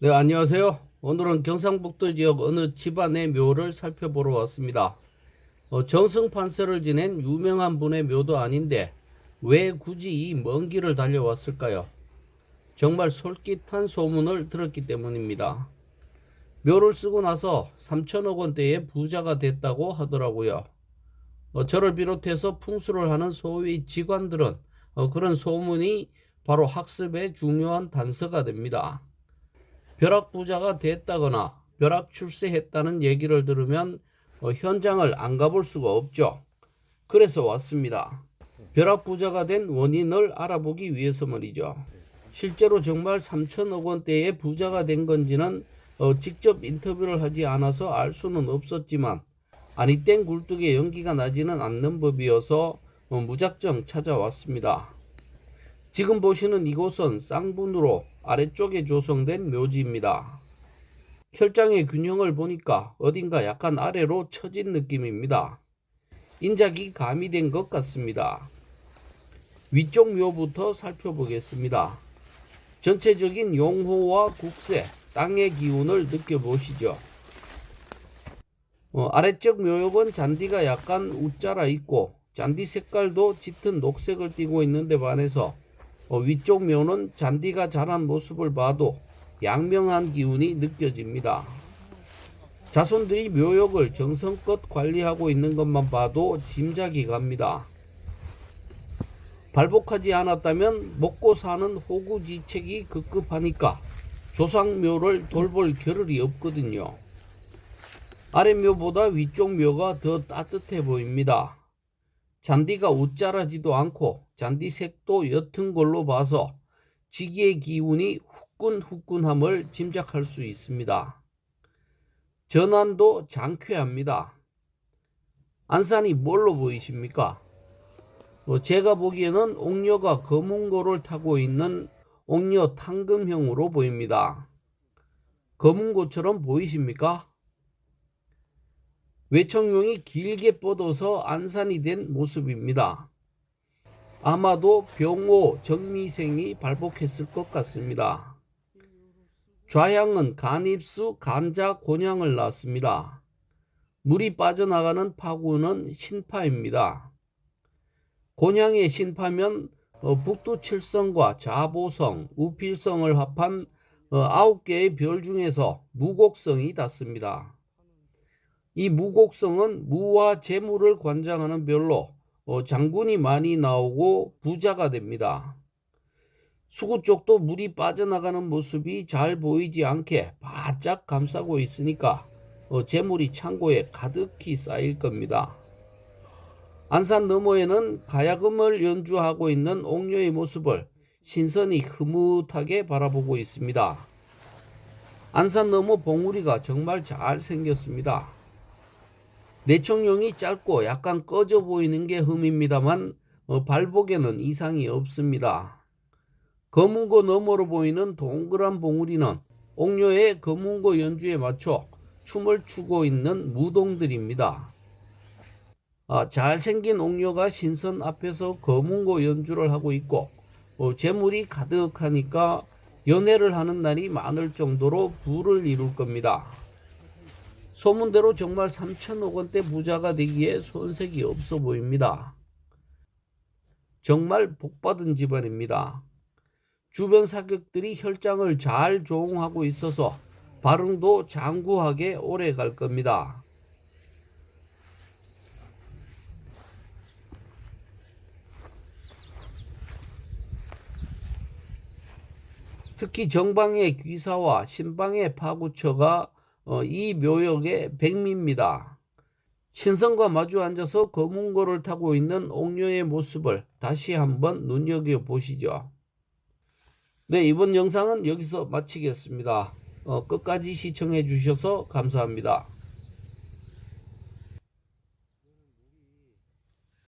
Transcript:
네, 안녕하세요. 오늘은 경상북도 지역 어느 집안의 묘를 살펴보러 왔습니다. 어, 정승판세를 지낸 유명한 분의 묘도 아닌데 왜 굳이 이 먼 길을 달려왔을까요? 정말 솔깃한 소문을 들었기 때문입니다. 묘를 쓰고 나서 3천억 원대의 부자가 됐다고 하더라고요. 어, 저를 비롯해서 풍수를 하는 소위 직관들은 어, 그런 소문이 바로 학습의 중요한 단서가 됩니다. 벼락 부자가 됐다거나 벼락 출세했다는 얘기를 들으면 어, 현장을 안 가볼 수가 없죠. 그래서 왔습니다. 벼락 부자가 된 원인을 알아보기 위해서 말이죠. 실제로 정말 3천억 원대의 부자가 된 건지는 어, 직접 인터뷰를 하지 않아서 알 수는 없었지만 아니 땡 굴뚝에 연기가 나지는 않는 법이어서 어, 무작정 찾아왔습니다. 지금 보시는 이곳은 쌍분으로 아래쪽에 조성된 묘지입니다. 혈장의 균형을 보니까 어딘가 약간 아래로 처진 느낌입니다. 인작이 가미된 것 같습니다. 위쪽 묘부터 살펴보겠습니다. 전체적인 용호와 국세, 땅의 기운을 느껴보시죠. 어, 아래쪽 묘역은 잔디가 약간 웃자라 있고 잔디 색깔도 짙은 녹색을 띠고 있는데 반해서 어, 위쪽 묘는 잔디가 자란 모습을 봐도 양명한 기운이 느껴집니다. 자손들이 묘역을 정성껏 관리하고 있는 것만 봐도 짐작이 갑니다. 발복하지 않았다면 먹고 사는 호구지책이 급급하니까 조상묘를 돌볼 겨를이 없거든요. 아래묘보다 위쪽 묘가 더 따뜻해 보입니다. 잔디가 웃자라지도 않고 잔디 색도 옅은 걸로 봐서 지기의 기운이 후끈후끈함을 짐작할 수 있습니다. 전환도 장쾌합니다. 안산이 뭘로 보이십니까? 어, 제가 보기에는 옥녀가 검은고를 타고 있는 옥녀 탕금형으로 보입니다. 검은고처럼 보이십니까? 외청용이 길게 뻗어서 안산이 된 모습입니다. 아마도 병호 정미생이 발복했을 것 같습니다. 좌향은 간입수 간자 곤향을 낳습니다. 물이 빠져나가는 파구는 신파입니다. 곤향의 신파면 어, 북두칠성과 자보성, 우필성을 합한 어, 아홉 개의 별 중에서 무곡성이 닿습니다. 이 무곡성은 무와 재물을 관장하는 별로 어, 장군이 많이 나오고 부자가 됩니다. 수구 쪽도 물이 빠져나가는 모습이 잘 보이지 않게 바짝 감싸고 있으니까 어, 재물이 창고에 가득히 쌓일 겁니다. 안산 너머에는 가야금을 연주하고 있는 옥녀의 모습을 신선히 흐뭇하게 바라보고 있습니다. 안산 너머 봉우리가 정말 잘 생겼습니다. 내청용이 짧고 약간 꺼져 보이는 게 흠입니다만 어, 발복에는 이상이 없습니다. 검은고 너머로 보이는 동그란 봉우리는 옥녀의 검은고 연주에 맞춰 춤을 추고 있는 무동들입니다. 아, 잘생긴 옥녀가 신선 앞에서 검은고 연주를 하고 있고 어, 재물이 가득하니까 연애를 하는 날이 많을 정도로 부를 이룰 겁니다. 소문대로 정말 3천억 원대 부자가 되기에 손색이 없어 보입니다. 정말 복받은 집안입니다. 주변 사격들이 혈장을 잘 조응하고 있어서 발흥도 장구하게 오래 갈 겁니다. 특히 정방의 귀사와 신방의 파구처가 어, 이 묘역의 백미입니다. 신성과 마주 앉아서 검은고를 타고 있는 옥녀의 모습을 다시 한번 눈여겨 보시죠. 네, 이번 영상은 여기서 마치겠습니다. 어, 끝까지 시청해 주셔서 감사합니다.